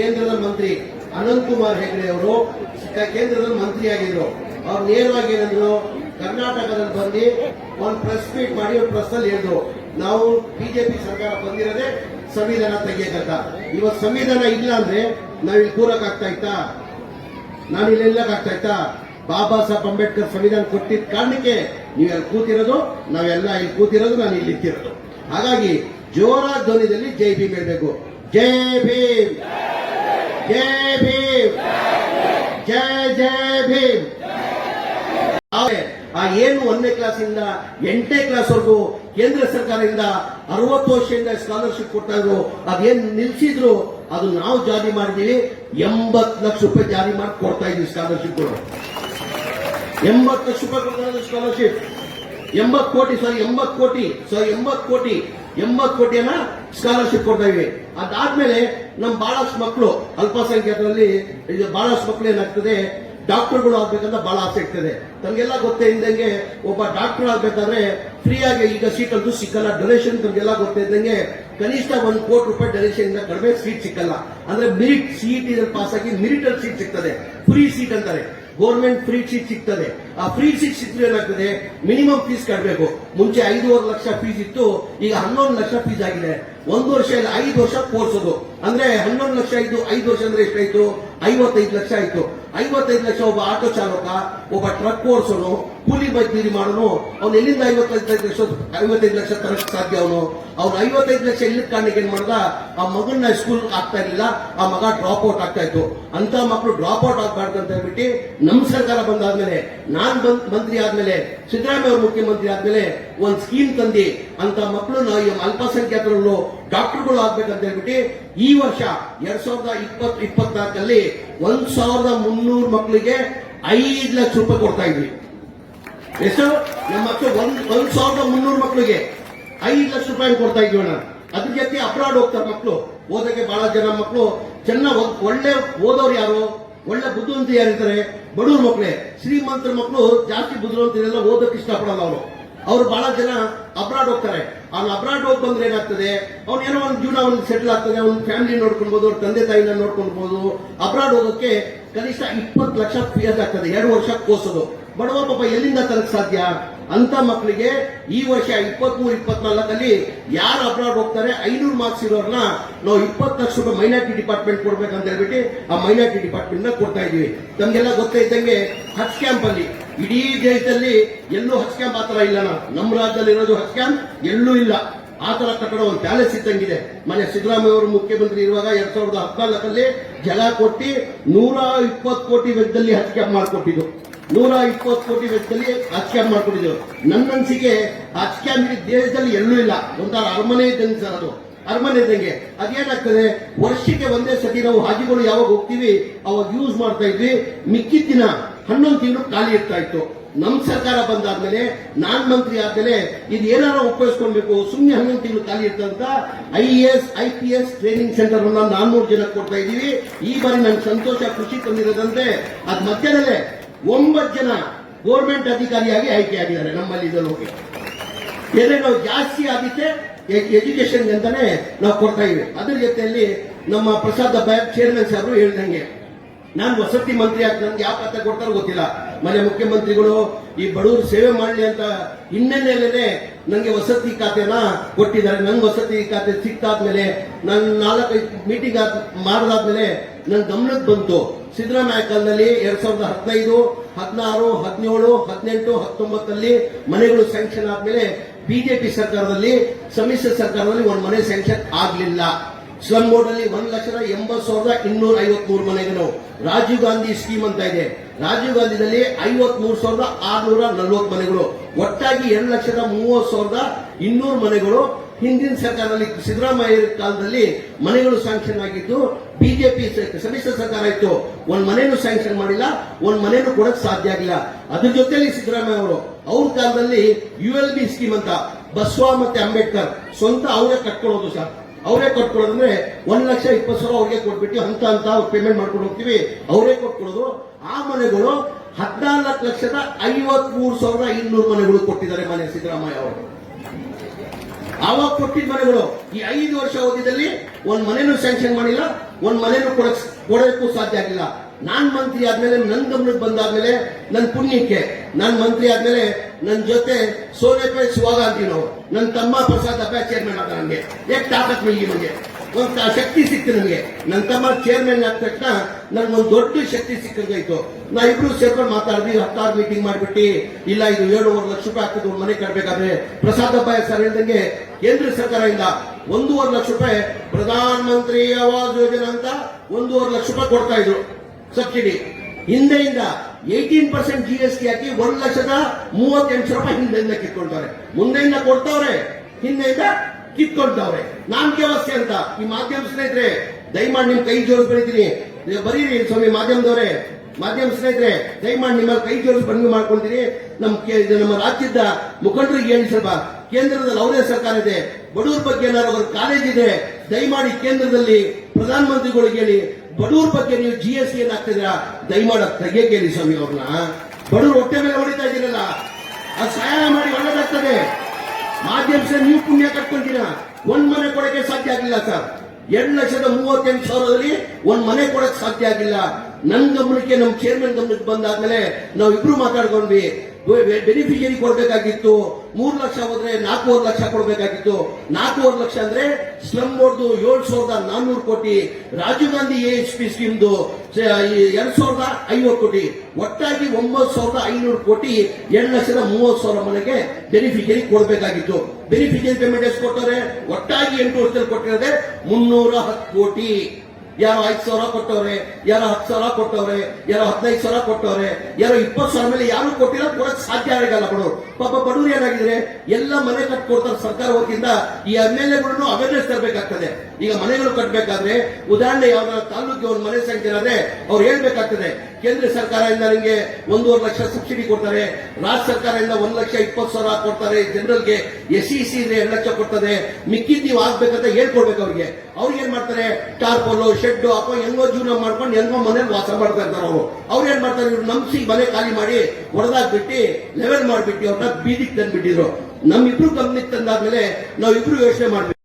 ಕೇಂದ್ರದ ಮಂತ್ರಿ ಅನಂತ್ ಕುಮಾರ್ ಹೆಗಡೆ ಅವರು ಕೇಂದ್ರದ ಮಂತ್ರಿಯಾಗಿದ್ರು. ಅವ್ರು ನೇರವಾಗಿ ಏನಂದ್ರು, ಕರ್ನಾಟಕದಲ್ಲಿ ಬಂದು ಒಂದು ಪ್ರೆಸ್ ಮೀಟ್ ಮಾಡಿ ಒಂದು ಪ್ರೆಸ್ ಅಲ್ಲಿ ಹೇಳಿದ್ರು, ನಾವು ಬಿಜೆಪಿ ಸರ್ಕಾರ ಬಂದಿರೋದೇ ಸಂವಿಧಾನ ತೆಗಿಯಕಂತ ಇವತ್ತು ಸಂವಿಧಾನ ಇಲ್ಲ ಅಂದ್ರೆ ನಾವಿಲ್ಲಿ ಕೂರಕ್ ಆಗ್ತಾ ಇತ್ತಾ? ನಾನು ಇಲ್ಲಿ ಆಗ್ತಾ ಇತ್ತಾ? ಬಾಬಾ ಸಾಹೇಬ್ ಅಂಬೇಡ್ಕರ್ ಸಂವಿಧಾನ ಕೊಟ್ಟಿದ್ದ ಕಾರಣಕ್ಕೆ ನೀವೆಲ್ಲ ಕೂತಿರೋದು, ನಾವೆಲ್ಲ ಇಲ್ಲಿ ಕೂತಿರೋದು, ನಾನು ಇಲ್ಲಿ ಇಟ್ಟಿರೋದು ಹಾಗಾಗಿ ಜೋರ ಧ್ವನಿದಲ್ಲಿ ಜೈ ಭೀಮ್ ಹೇಳಬೇಕು. ಜೈ ಭೀಮ್! ಭೀಮ್. ಜೈ ಜೈ ಭೀಮ್. ಆದ್ರೆ ಆ ಏನು ಒಂದನೇ ಕ್ಲಾಸಿಂದ ಎಂಟನೇ ಕ್ಲಾಸ್ ವರೆಗೂ ಕೇಂದ್ರ ಸರ್ಕಾರದಿಂದ ಅರವತ್ತು ವರ್ಷದಿಂದ ಸ್ಕಾಲರ್ಶಿಪ್ ಕೊಡ್ತಾ ಅದೇನು ನಿಲ್ಸಿದ್ರು, ಅದು ನಾವು ಜಾರಿ ಮಾಡಿದೀವಿ ಎಂಬತ್ ಲಕ್ಷ ರೂಪಾಯಿ ಜಾರಿ ಮಾಡಿ ಕೊಡ್ತಾ ಇದೀವಿ ಸ್ಕಾಲರ್ಶಿಪ್ಗಳು ಎಂಬತ್ತು ಲಕ್ಷ ರೂಪಾಯಿ ಸ್ಕಾಲರ್ಶಿಪ್ ಎಂಬತ್ತು ಕೋಟಿ ಸಾರಿ ಎಂಬತ್ತು ಕೋಟಿ ಸಾರಿ ಎಂಬತ್ತು ಕೋಟಿ. ಎಂಬತ್ತು ಕೋಟಿಯನ್ನ ಸ್ಕಾಲರ್ಶಿಪ್ ಕೊಡ್ತಾ ಅದಾದ ಅದಾದ್ಮೇಲೆ ನಮ್ ಬಹಳಷ್ಟು ಮಕ್ಕಳು ಅಲ್ಪಸಂಖ್ಯಾತರಲ್ಲಿ ಬಹಳಷ್ಟು ಮಕ್ಕಳು ಏನಾಗ್ತದೆ? ಡಾಕ್ಟರ್ಗಳು ಆಗ್ಬೇಕಂತ ಬಹಳ ಆಸೆ ಇರ್ತದೆ. ತಮಗೆಲ್ಲ ಗೊತ್ತೇ ಇದ್ದಂಗೆ ಒಬ್ಬ ಡಾಕ್ಟರ್ ಆಗ್ಬೇಕಾದ್ರೆ ಫ್ರೀಯಾಗಿ ಈಗ ಸೀಟ್ ಅಂತೂ ಸಿಕ್ಕಲ್ಲ ಡೊನೇಷನ್ ತಮಗೆಲ್ಲ ಗೊತ್ತೇ ಇದ್ದಂಗೆ ಕನಿಷ್ಠ ಒಂದು ಕೋಟಿ ರೂಪಾಯಿ ಡೊನೇಷನ್ ಇಂದ ಕಡಿಮೆ ಸೀಟ್ ಸಿಕ್ಕಲ್ಲ. ಅಂದ್ರೆ ಮಿರಿಟ್ ಸಿಇಟಿ ಪಾಸ್ ಆಗಿ ಮಿರಿಟಲ್ ಸೀಟ್ ಸಿಗ್ತದೆ. ಫ್ರೀ ಸೀಟ್ ಅಂತಾರೆ. ಗೌರ್ಮೆಂಟ್ ಫ್ರೀ ಸೀಟ್ ಸಿಗ್ತದೆ. ಆ ಫ್ರೀ ಸೀಟ್ ಸಿಕ್ಕಿದ್ರೆ ಏನಾಗ್ತದೆ? ಮಿನಿಮಮ್ ಫೀಸ್ ಕಟ್ಟಬೇಕು ಮುಂಚೆ ಐದೂವರೆ ಲಕ್ಷ ಫೀಸ್ ಇತ್ತು, ಈಗ ಹನ್ನೊಂದು ಲಕ್ಷ ಫೀಸ್ ಆಗಿದೆ. ಒಂದು ವರ್ಷ ಇಲ್ಲ, ಐದು ವರ್ಷ ಕೋರ್ಸೋದು ಅಂದ್ರೆ ಹನ್ನೊಂದು ಲಕ್ಷ ಇದ್ದು ಐದು ವರ್ಷ ಅಂದ್ರೆ ಎಷ್ಟಾಯ್ತು? ಐವತ್ತೈದು ಲಕ್ಷ ಆಯ್ತು. ಐವತ್ತೈದು ಲಕ್ಷ ಒಬ್ಬ ಆಟೋ ಚಾಲಕ, ಒಬ್ಬ ಟ್ರಕ್ ಓಡಿಸೋನು ಕೂಲಿ ಮಜೂರಿ ಮಾಡೋನು, ಅವ್ನು ಎಲ್ಲಿಂದ ಐವತ್ತೈದು ಲಕ್ಷ ಐವತ್ತೈದು ಲಕ್ಷ ತರಕ್ ಸಾಧ್ಯ ಅವನು? ಅವ್ನು ಐವತ್ತೈದು ಲಕ್ಷ ಎಲ್ಲಿ ಕಾರಣಕ್ಕೆ ಏನ್ ಮಾಡ್ದ? ಆ ಮಗನ್ನ ಸ್ಕೂಲ್ ಆಗ್ತಾ ಇರಲಿಲ್ಲ, ಆ ಮಗ ಡ್ರಾಪ್ ಔಟ್ ಆಗ್ತಾ ಇತ್ತು. ಅಂತ ಮಕ್ಕಳು ಡ್ರಾಪ್ ಔಟ್ ಆಗ್ಬಾರ್ದು ಅಂತ ಹೇಳ್ಬಿಟ್ಟು ನಮ್ಮ ಸರ್ಕಾರ ಬಂದಾದ್ಮೇಲೆ, ನಾನ್ ಬಂದ್, ಮಂತ್ರಿ ಆದ್ಮೇಲೆ, ಸಿದ್ದರಾಮಯ್ಯ ಅವರು ಮುಖ್ಯಮಂತ್ರಿ ಆದ್ಮೇಲೆ ಒಂದ್ ಸ್ಕೀಮ್ ತಂದಿ ಅಂತ ಮಕ್ಕಳು ಈ ಅಲ್ಪಸಂಖ್ಯಾತರಲ್ಲೂ ಡಾಕ್ಟರ್ಗಳು ಆಗ್ಬೇಕಂತ ಹೇಳ್ಬಿಟ್ಟು ಈ ವರ್ಷ ಎರಡ್ ಸಾವಿರದ ಇಪ್ಪತ್, ಇಪ್ಪತ್ನಾಲ್ಕಲ್ಲಿ ಒಂದ್ ಸಾವಿರದ ಮುನ್ನೂರು ಮಕ್ಕಳಿಗೆ ಐದು ಲಕ್ಷ ರೂಪಾಯಿ ಕೊಡ್ತಾ ಇದ್ವಿ. ಎಷ್ಟು? ನಮ್ಮ ಮಕ್ಕಳು ಒಂದು ಒಂದು ಸಾವಿರದ ಮುನ್ನೂರು ಮಕ್ಕಳಿಗೆ ಐದು ಲಕ್ಷ ರೂಪಾಯಿ ಕೊಡ್ತಾ ಇದೀವಣ್ಣ ಅದ್ರ ಜೊತೆ ಅಪ್ರಾಡ್ ಹೋಗ್ತಾರೆ ಮಕ್ಕಳು ಓದಕ್ಕೆ ಬಹಳ ಜನ ಮಕ್ಕಳು ಚೆನ್ನಾಗಿ ಒಳ್ಳೆ ಓದೋರು ಯಾರು? ಒಳ್ಳೆ ಬುದ್ಧಿವಂತ ಯಾರಿದ್ದಾರೆ ಬಡವ್ರ ಮಕ್ಕಳೇ ಶ್ರೀಮಂತರ ಮಕ್ಕಳು ಜಾಸ್ತಿ ಬುದ್ಧಿವಂತರೆಲ್ಲ ಓದಕ್ಕೆ ಇಷ್ಟಪಡಲ್ಲ ಅವರು. ಅವ್ರು ಬಹಳ ಜನ ಅಬ್ರಾಡ್ ಹೋಗ್ತಾರೆ. ಅವ್ನು ಅಬ್ರಾಡ್ ಹೋಗಿ ಬಂದ್ರೆ ಏನಾಗ್ತದೆ? ಅವ್ನು ಏನೋ ಒಂದು ಜೀವನ ಒಂದು ಸೆಟ್ಲ್ ಆಗ್ತದೆ. ಅವ್ನ ಫ್ಯಾಮಿಲಿ ನೋಡ್ಕೊಳ್ಬಹುದು ಅವ್ರ ತಂದೆ ತಾಯಿನ ನೋಡ್ಕೊಳ್ಬಹುದು ಅಬ್ರಾಡ್ ಹೋಗೋಕೆ ಕನಿಷ್ಠ ಇಪ್ಪತ್ತು ಲಕ್ಷ ಫೀಸ್ ಆಗ್ತದೆ. ಎರಡು ವರ್ಷ ಕೋರ್ಸೋದು ಬಡವ ಪಾಪ ಎಲ್ಲಿಂದ ತರಕ್ ಸಾಧ್ಯ? ಅಂತ ಮಕ್ಕಳಿಗೆ ಈ ವರ್ಷ ಇಪ್ಪತ್ಮೂರು, ಇಪ್ಪತ್ನಾಲ್ಕಲ್ಲಿ ಯಾರು ಅಬ್ರಾಡ್ ಹೋಗ್ತಾರೆ, ಐನೂರು ಮಾರ್ಕ್ಸ್ ಇರೋರ್ನ ನಾವು ಇಪ್ಪತ್ತು ಲಕ್ಷ ರೂಪಾಯಿ ಮೈನಾರಿಟಿ ಡಿಪಾರ್ಟ್ಮೆಂಟ್ ಕೊಡ್ಬೇಕಂತ ಹೇಳ್ಬಿಟ್ಟು ಆ ಮೈನಾರಿಟಿ ಡಿಪಾರ್ಟ್ಮೆಂಟ್ನ ಕೊಡ್ತಾ ಇದೀವಿ. ತಮ್ಗೆಲ್ಲ ಗೊತ್ತೇ ಇದ್ದಂಗೆ ಹಚ್ ಕ್ಯಾಂಪ್ ಅಲ್ಲಿ. ಇಡೀ ದೇಶದಲ್ಲಿ ಎಲ್ಲೂ ಹಚ್ ಕ್ಯಾಂಪ್ ಆತರ ಇಲ್ಲ ಇಲ್ಲ ನಮ್ಮ ರಾಜ್ಯದಲ್ಲಿ ಇರೋದು ಹಚ್ ಕ್ಯಾಂಪ್ ಎಲ್ಲೂ ಇಲ್ಲ. ಆ ತರ ಕಟ್ಟಡ ಒಂದು ಪ್ಯಾಲೇಸ್ ಇದ್ದಂಗಿದೆ. ಮನೆ ಸಿದ್ದರಾಮಯ್ಯ ಅವರು ಮುಖ್ಯಮಂತ್ರಿ ಇರುವಾಗ ಎರಡ್ ಸಾವಿರದ ಹದಿನಾಲ್ಕಲ್ಲಿ ಜಲ ಕೊಟ್ಟಿ ನೂರ ಇಪ್ಪತ್ತು ಕೋಟಿ ವೆಚ್ಚದಲ್ಲಿ ಹಚ್ ಕ್ಯಾಂಪ್ ಮಾಡಿಕೊಟ್ಟಿದ್ದು. ನೂರ ಇಪ್ಪತ್ತು ಕೋಟಿ ವೆಚ್ಚದಲ್ಲಿ ಹಜ್ ಕ್ಯಾಂಪ್ ಮಾಡ್ಕೊಂಡಿದ್ದೇವೆ ನನ್ನ ಅನಿಸಿಕೆ ಹಜ್ ಕ್ಯಾಂಪ್ ದೇಶದಲ್ಲಿ ಎಲ್ಲೂ ಇಲ್ಲ. ಒಂಥರ ಅರಮನೆ ಇದ್ದಂಗೆ ಸರ್ ಅದು. ಅರಮನೆ ಇದ್ದಂಗೆ. ಅದೇನಾಗ್ತದೆ? ವರ್ಷಕ್ಕೆ ಒಂದೇ ಸತಿ ನಾವು ಹಾಜಿಗಳು ಯಾವಾಗ ಹೋಗ್ತೀವಿ, ಅವಾಗ ಯೂಸ್ ಮಾಡ್ತಾ ಇದ್ವಿ. ಮಿಕ್ಕಿದ ದಿನ ಹನ್ನೊಂದು ತಿಂಗಳು ಖಾಲಿ ಇರ್ತಾ ಇತ್ತು. ನಮ್ಮ ಸರ್ಕಾರ ಬಂದಾದ್ಮೇಲೆ, ನಾನ್ ಮಂತ್ರಿ ಆದ್ಮೇಲೆ ಇದು ಏನಾರ ಉಪಯೋಗಿಸ್ಕೊಳ್ಬೇಕು ಸುಮ್ಮನೆ ಹನ್ನೊಂದು ತಿಂಗಳು ಖಾಲಿ ಇರ್ತಂತ I S I P S training center ಅನ್ನ ನಾನ್ನೂರು ಜನ ಕೊಡ್ತಾ ಇದೀವಿ ಈ ಬಾರಿ ನನ್ಗೆ ಸಂತೋಷ, ಖುಷಿ ತಂದಿರೋದಂತೆ. ಅದ್ ಮಧ್ಯದಲ್ಲೇ ಒಂಬತ್ತು ಜನ ಗೋರ್ಮೆಂಟ್ ಅಧಿಕಾರಿಯಾಗಿ ಆಯ್ಕೆ ಆಗಿದ್ದಾರೆ ನಮ್ಮಲ್ಲಿ ಇದನ್ನು ಹೋಗಿ ಬೇರೆ ನಾವು ಜಾಸ್ತಿ ಆದಿತ್ತೆ ಎಜುಕೇಶನ್ ಅಂತಾನೆ ನಾವು ಕೊಡ್ತಾ ಇದ್ವಿ ಅದ್ರ ಜೊತೆಯಲ್ಲಿ ನಮ್ಮ ಪ್ರಸಾದ್ ಅಬ್ಬಾಯ್ ಚೇರ್ಮನ್ ಸರ್ ಹೇಳ್ದಂಗೆ, ನಾನು ವಸತಿ ಮಂತ್ರಿ ಆಗಿ ನನ್ಗೆ ಯಾವ ಪತ್ರ ಕೊಡ್ತಾರೋ ಗೊತ್ತಿಲ್ಲ. ಮನೆ ಮುಖ್ಯಮಂತ್ರಿಗಳು, ಈ ಬಡವರು ಸೇವೆ ಮಾಡಲಿ ಅಂತ ಹಿನ್ನೆಲೆಯಲ್ಲೇ ನನಗೆ ವಸತಿ ಖಾತೆನ ಕೊಟ್ಟಿದ್ದಾರೆ. ನನ್ ವಸತಿ ಖಾತೆ ಸಿಕ್ತಾದ್ಮೇಲೆ ನನ್ನ ನಾಲ್ಕೈದು ಮೀಟಿಂಗ್ ಮಾಡಿದಾದ್ಮೇಲೆ ನನ್ನ ಗಮನಕ್ಕೆ ಬಂತು. ಸಿದ್ದರಾಮಯ್ಯ ಕಾಲದಲ್ಲಿ ಎರಡ್ ಸಾವಿರದ ಹದಿನೈದು, ಹದಿನಾರು, ಹದಿನೇಳು, ಹದಿನೆಂಟು ಹತ್ತೊಂಬತ್ತರಲ್ಲಿ ಮನೆಗಳು ಸ್ಯಾಂಕ್ಷನ್ ಆದ್ಮೇಲೆ ಬಿಜೆಪಿ ಸರ್ಕಾರದಲ್ಲಿ, ಸಮ್ಮಿಶ್ರ ಸರ್ಕಾರದಲ್ಲಿ ಒಂದು ಮನೆ ಸ್ಯಾಂಕ್ಷನ್ ಆಗಲಿಲ್ಲ. ಸ್ಲಮ್ ಬೋರ್ಡ್ ಅಲ್ಲಿ ಒಂದ್ ಲಕ್ಷದ ಎಂಬತ್ ಸಾವಿರದ ಇನ್ನೂರ ಐವತ್ಮೂರು ಮನೆಗಳು ರಾಜೀವ್ ಗಾಂಧಿ ಸ್ಕೀಮ್ ಅಂತ ಇದೆ. ರಾಜೀವ್ ಗಾಂಧಿದಲ್ಲಿ ಐವತ್ಮೂರು ಸಾವಿರದ ಆರ್ನೂರ ನಲ್ವತ್ತು ಮನೆಗಳು. ಒಟ್ಟಾಗಿ ಎರಡು ಲಕ್ಷದ ಮೂವತ್ ಸಾವಿರದ ಇನ್ನೂರು ಮನೆಗಳು ಹಿಂದಿನ ಸರ್ಕಾರದಲ್ಲಿ ಸಿದ್ದರಾಮಯ್ಯ ಕಾಲದಲ್ಲಿ ಮನೆಗಳು ಸ್ಯಾಂಕ್ಷನ್ ಆಗಿದ್ದು ಬಿಜೆಪಿ ಸಮ್ಮಿಶ್ರ ಸರ್ಕಾರ ಇತ್ತು. ಒಂದ್ ಮನೆನೂ ಸ್ಯಾಂಕ್ಷನ್ ಮಾಡಿಲ್ಲ, ಒಂದ್ ಮನೆನೂ ಕೊಡಕ್ ಸಾಧ್ಯ ಆಗಿಲ್ಲ. ಅದ್ರ ಜೊತೆಲಿ ಸಿದ್ದರಾಮಯ್ಯ ಅವರು, ಅವ್ರ ಕಾಲದಲ್ಲಿ ಯು ಎಲ್ ಬಿ ಸ್ಕೀಮ್ ಅಂತ, ಬಸವ ಮತ್ತೆ ಅಂಬೇಡ್ಕರ್ ಸ್ವಂತ ಅವರೇ ಕಟ್ಕೊಳ್ಳೋದು ಸರ್. ಅವರೇ ಕೊಟ್ಕೊಳ್ಳೋದಂದ್ರೆ ಒಂದ್ ಲಕ್ಷ ಇಪ್ಪತ್ತು ಸಾವಿರ ಅವ್ರಿಗೆ ಕೊಟ್ಬಿಟ್ಟು ಹಂತ ಹಂತ ಪೇಮೆಂಟ್ ಮಾಡ್ಕೊಂಡು ಹೋಗ್ತೀವಿ. ಅವರೇ ಕೊಟ್ಕೊಳ್ಳೋದು. ಆ ಮನೆಗಳು ಹದಿನಾಲ್ಕು ಲಕ್ಷದ ಐವತ್ ಮೂರು ಸಾವಿರದ ಐನೂರು ಮನೆಗಳು ಕೊಟ್ಟಿದ್ದಾರೆ ಮನೆ ಸಿದ್ದರಾಮಯ್ಯ ಅವರು. ಅವಾಗ ಕೊಟ್ಟಿದ್ದ ಮನೆಗಳು. ಈ ಐದು ವರ್ಷ ಅವಧಿಯಲ್ಲಿ ಒಂದ್ ಮನೆನೂ ಸ್ಯಾಂಕ್ಷನ್ ಮಾಡಿಲ್ಲ, ಒಂದ್ ಮನೆನೂ ಕೊಡಕ್ ಕೊಡೋಕ್ಕೂ ಸಾಧ್ಯ ಆಗಿಲ್ಲ. ನಾನ್ ಮಂತ್ರಿ ಆದ್ಮೇಲೆ, ನನ್ ಗಮನಕ್ಕೆ ಬಂದಾದ್ಮೇಲೆ ನನ್ ಪುಣ್ಯಕ್ಕೆ, ನಾನ್ ಮಂತ್ರಿ ಆದ್ಮೇಲೆ ನನ್ ಜೊತೆ ಸೋನೆಪೈ ಸುವಾಗ ಅಂತೀವಿ ನಾವು ನನ್ ತಮ್ಮ ಪ್ರಸಾದ್ ಅಬ್ಬ ಚೇರ್ಮನ್ ಆಗ ನನಗೆ ಯಾಕೆ ತಾಕತ್ ಮಿಲ್ಗಿ ನನಗೆ ಒಂದ್ ಶಕ್ತಿ ಸಿಕ್ತು ನನಗೆ ನನ್ನ ತಮ್ಮ ಚೇರ್ಮನ್ ಆದ ತಕ್ಷಣ ನನಗೊಂದು ದೊಡ್ಡ ಶಕ್ತಿ ಸಿಕ್ಕಂಗಾಯ್ತು ನಾ ಇಬ್ರು ಸೇರ್ಕೊಂಡು ಮಾತಾಡಿದ್ವಿ, ಹತ್ತಾರು ಮೀಟಿಂಗ್ ಮಾಡ್ಬಿಟ್ಟು. ಇಲ್ಲ, ಇದು ಏಳುವರೆ ಲಕ್ಷ ರೂಪಾಯಿ ಆಗ್ತದೆ ಮನೆ ಕಟ್ಟಬೇಕಾದ್ರೆ ಪ್ರಸಾದ್ ಅಬ್ಬಾಯ ಸರ್ ಹೇಳ್ದಂಗೆ ಕೇಂದ್ರ ಸರ್ಕಾರದಿಂದ ಒಂದೂವರೆ ಲಕ್ಷ ರೂಪಾಯಿ ಪ್ರಧಾನ ಮಂತ್ರಿ ಆವಾಸ್ ಯೋಜನೆ ಅಂತ ಒಂದೂವರೆ ಲಕ್ಷ ರೂಪಾಯಿ ಕೊಡ್ತಾ ಇದ್ರು subsidy. ಹಿಂದೆಯಿಂದ eighteen percent G S T ಹಾಕಿ ಒಂದ್ ಲಕ್ಷದ ಮೂವತ್ತೆಂಟು ರೂಪಾಯಿ ಹಿಂದೆಯಿಂದ ಕಿತ್ಕೊಳ್ತಾರೆ ಮುಂದೆಯಿಂದ ಕೊಡ್ತಾವ್ರೆ, ಹಿಂದೆಯಿಂದ ಕಿತ್ಕೊಳ್ತಾವ್ರೆ ನಾನ್ ವ್ಯವಸ್ಥೆ ಅಂತ. ಈ ಮಾಧ್ಯಮ ಸ್ನೇಹಿತರೆ, ದಯಮಾಡಿ ನಿಮ್ ಕೈ ಜೋಡಿಸ್ ಬರೀತೀನಿ ಬರೀರಿ ಸ್ವಾಮಿ ಮಾಧ್ಯಮದವ್ರೆ. ಮಾಧ್ಯಮ ಸ್ನೇಹಿತರೆ, ದಯಮಾಡಿ ನಿಮ್ಮ ಕೈ ಜೋಡಿಸಿ ಬಂದು ಮಾಡ್ಕೊಂತೀನಿ. ನಮ್ ನಮ್ಮ ರಾಜ್ಯದ ಮುಖಂಡರಿಗೆ ಹೇಳಿ ಸ್ವಲ್ಪ. ಕೇಂದ್ರದಲ್ಲಿ ಅವರೇ ಸರ್ಕಾರ ಇದೆ. ಬಡವರ ಬಗ್ಗೆ ಏನಾದ್ರು ಅವ್ರ ಕಾಲೇಜ್ ಇದೆ. ದಯಮಾಡಿ ಕೇಂದ್ರದಲ್ಲಿ ಪ್ರಧಾನಮಂತ್ರಿಗಳಿಗೆ ಹೇಳಿ. ಬಡವರ ಬಗ್ಗೆ ನೀವು ಜಿ ಎಸ್ ಟಿ ಏನ್ ಹಾಕ್ತಿದ್ದೀರಾ? ದಯಮಾಡ ತೆಗೆ ಕೇಳಿ ಸ್ವಾಮಿ ಅವ್ರನ್ನ. ಬಡವ್ರು ಹೊಟ್ಟೆ ಮೇಲೆ ಹೊಡಿತಾ ಇದ್ದೀರಲ್ಲ. ಅದು ಸಹಾಯ ಮಾಡಿ ಒಳ್ಳೇದಾಗ್ತದೆ. ಮಾಧ್ಯಮ ನೀವು ಪುಣ್ಯ ಕಟ್ಕೊಂತೀರಾ ಒಂದ್ ಮನೆ ಕೊಡಕ್ಕೆ ಸಾಧ್ಯ ಆಗಿಲ್ಲ ಸರ್. ಎರಡು ಲಕ್ಷದ ಮೂವತ್ತೆಂಟು ಸಾವಿರದಲ್ಲಿ ಒಂದ್ ಮನೆ ಕೊಡಕ್ ಸಾಧ್ಯ ಆಗಿಲ್ಲ. ನನ್ ಗಮನಕ್ಕೆ ನಮ್ ಚೇರ್ಮನ್ ಗಮನಕ್ಕೆ ಬಂದಾದ್ಮೇಲೆ ನಾವು ಇಬ್ರು ಮಾತಾಡ್ಕೊಂಡ್ವಿ. ಬೆನಿಫಿಷಿಯರಿ ಕೊಡಬೇಕಾಗಿತ್ತು. ಮೂರು ಲಕ್ಷ ಹೋದ್ರೆ ನಾಲ್ಕೂವರೆ ಲಕ್ಷ ಕೊಡಬೇಕಾಗಿತ್ತು. ನಾಲ್ಕೂವರೆ ಲಕ್ಷ ಅಂದ್ರೆ ಸ್ಲಮ್ ಬೋರ್ಡ್ದು ಏಳು ಸಾವಿರದ ನಾನ್ನೂರು ಕೋಟಿ, Rajiv Gandhi A H P ಸ್ಕೀಮ್ದು ಎರಡ್ ಸಾವಿರದ ಐವತ್ತು ಕೋಟಿ. ಒಟ್ಟಾಗಿ ಒಂಬತ್ತು ಸಾವಿರದ ಐನೂರು ಕೋಟಿ ಎರಡು ಲಕ್ಷದ ಮೂವತ್ತು ಸಾವಿರ ಮನೆಗೆ ಬೆನಿಫಿಷಿಯರಿ ಕೊಡಬೇಕಾಗಿತ್ತು. ಬೆನಿಫಿಷಿಯರಿ ಪೇಮೆಂಟ್ ಎಷ್ಟು ಕೊಟ್ಟವ್ರೆ ಒಟ್ಟಾಗಿ ಎಂಟು ವರ್ಷದಲ್ಲಿ ಕೊಟ್ಟಿರೋದೆ ಮುನ್ನೂರ ಹತ್ತು ಕೋಟಿ. ಯಾರೋ ಐದು ಸಾವಿರ ಕೊಟ್ಟವ್ರೆ, ಯಾರೋ ಹತ್ತು ಸಾವಿರ ಕೊಟ್ಟವ್ರೆ, ಯಾರೋ ಹದಿನೈದು ಸಾವಿರ ಕೊಟ್ಟವ್ರೆ, ಯಾರೋ ಇಪ್ಪತ್ತು ಸಾವಿರ ಮೇಲೆ ಯಾರು ಕೊಟ್ಟಿರೋ ಕೊಡಕ್ ಸಾಧ್ಯ ಆಗಲ್ಲ ಬಡವರು ಪಾಪ ಬಡವರು ಏನಾಗಿದ್ರೆ ಎಲ್ಲ ಮನೆ ಕಟ್ಕೊಡ್ತಾರೆ ಸರ್ಕಾರ ವತಿಯಿಂದ, ಈ ಎಂ ಎಲ್ ಎಗಳನ್ನು ಅವೇರ್ನೆಸ್ ತರಬೇಕಾಗ್ತದೆ. ಈಗ ಮನೆಗಳು ಕಟ್ಟಬೇಕಾದ್ರೆ ಉದಾಹರಣೆ ಯಾವ್ದಾದ್ರು ತಾಲೂಕಿಗೆ ಒಂದು ಮನೆ ಸಂಖ್ಯೆ ಆದ್ರೆ ಅವ್ರು ಹೇಳ್ಬೇಕಾಗ್ತದೆ, ಕೇಂದ್ರ ಸರ್ಕಾರದಿಂದ ನಿಮಗೆ ಒಂದೂವರೆ ಲಕ್ಷ ಸಬ್ಸಿಡಿ ಕೊಡ್ತಾರೆ, ರಾಜ್ಯ ಸರ್ಕಾರದಿಂದ ಒಂದ್ ಲಕ್ಷ ಇಪ್ಪತ್ತು ಸಾವಿರ ಕೊಡ್ತಾರೆ ಜನರಲ್ಗೆ, ಎಸ್ ಸಿ ಸಿ ಇದೆ ಎರಡು ಲಕ್ಷ ಕೊಡ್ತದೆ, ಮಿಕ್ಕಿದ್ ನೀವು ಆಗ್ಬೇಕಂತ ಹೇಳ್ಕೊಡ್ಬೇಕು ಅವ್ರಿಗೆ. ಅವ್ರಿಗೆ ಏನ್ ಮಾಡ್ತಾರೆ, ಟಾರ್ಪೋಲು ಶೆಡ್ ಅಪ್ಪ ಹೆಂಗೋ ಜೀವನ ಮಾಡ್ಕೊಂಡು ಹೆಂಗೋ ಮನೇಲಿ ವಾಸ ಮಾಡ್ತಾ ಇರ್ತಾರೆ ಅವರು. ಅವ್ರು ಏನ್ ಮಾಡ್ತಾರೆ, ಇವ್ರು ನಮ್ಸಿ ಮನೆ ಖಾಲಿ ಮಾಡಿ ಹೊಡೆದಾಗ್ಬಿಟ್ಟು ಲೆವೆಲ್ ಮಾಡ್ಬಿಟ್ಟು ಅವ್ರನ್ನ ಬೀದಿಗೆ ತಂದ್ಬಿಟ್ಟಿದ್ರು. ನಮ್ಮಿಬ್ರು ಗಮನಕ್ಕೆ ತಂದಾದ್ಮೇಲೆ ನಾವಿಬ್ರು ಯೋಚನೆ ಮಾಡ್ಬೇಕು.